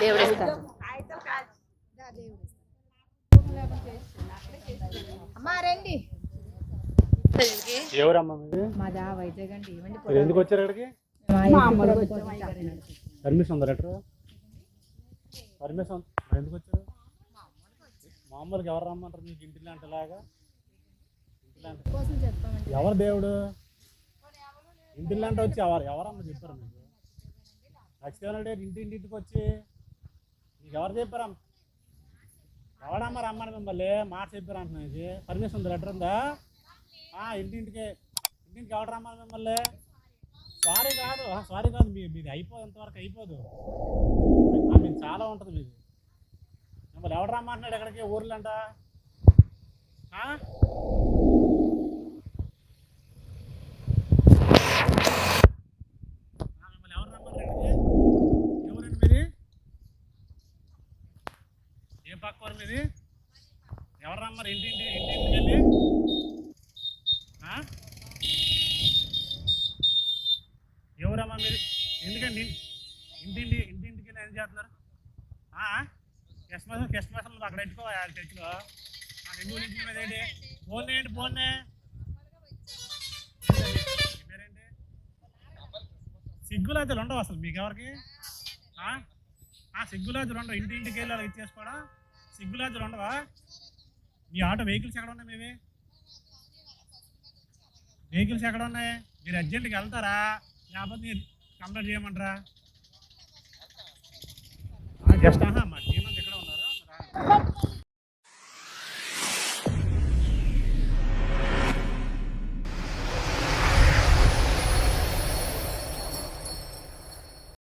దేవుడు ఇస్తారు అమ్మా రండి. ఎవరమ్మా మీది వైజాగ్ అండి ఇవ్వండి మీరు ఎందుకు వచ్చారు వచ్చాం పర్మిషన్ ఉందా లెటర్? పర్మిషన్ ఎందుకు వచ్చారు? మామూలుగా ఎవరు రమ్మంటారు మీకు ఇంటి లాంటి లాగా? ఎవరు దేవుడు? ఇంటి లాంటి వచ్చి ఎవరు ఎవరమ్మా చెప్పారు మీకు? ఖచ్చితంగా ఇంటి ఇంటికి వచ్చి మీకు ఎవరు చెప్పారమ్మ ఎవడమ్మా రమ్మని మిమ్మల్ని మాట చెప్పారు అంటున్నా ఇది. పర్మిషన్ ఉంది? లెటర్ ఉందా? ఆ, ఇంటింటికి ఇంటింటికి ఎవడు రమ్మని మిమ్మల్ని? సారీ కాదు సారీ కాదు మీ మీది అయిపోదు ఎంతవరకు అయిపోదు. ఆ, చాలా ఉంటుంది మీది. మిమ్మల్ని ఎవడు రమ్మంటున్నాడు? ఎక్కడికి? ఊర్లంట ఆ? ఆ, మిమ్మల్ని ఎవరు రమ్మన్నారు ఇక్కడికి ఎవరండి మీది ఏ పక్క వారు మీది? ఎవరు రమ్మరు ఇంటింటి ఇంటింటికి వెళ్ళి. ఆ? ఎవరమ్మా మీరు? ఎందుకండి? ఇంటింటి ఇంటింటికి ఏం చేస్తున్నారు? క్రిస్మస్ క్రిస్మస్ అక్కడ ఎట్టుకో చర్చిలో. హిందూ ఇంటి మీద ఏంటి? ఫోన్ ఏంటి? ఫోన్ పేరేంటి? అయితే ఉండవు అసలు మీకు ఎవరికి? ఆ? అయితే ఉండవు. ఇంటింటికి వెళ్ళి అలా ఇచ్చేసుకోవడం. సిగ్గులాజులు ఉండవా? మీ ఆటో వెహికల్స్ ఎక్కడ ఉన్నాయి మేమే వెహికల్స్ ఎక్కడ ఉన్నాయి? మీరు అర్జెంటుకి వెళ్తారా? లేకపోతే మీరు కంప్లైంట్ చేయమంటారా? జస్ట్ ఆహా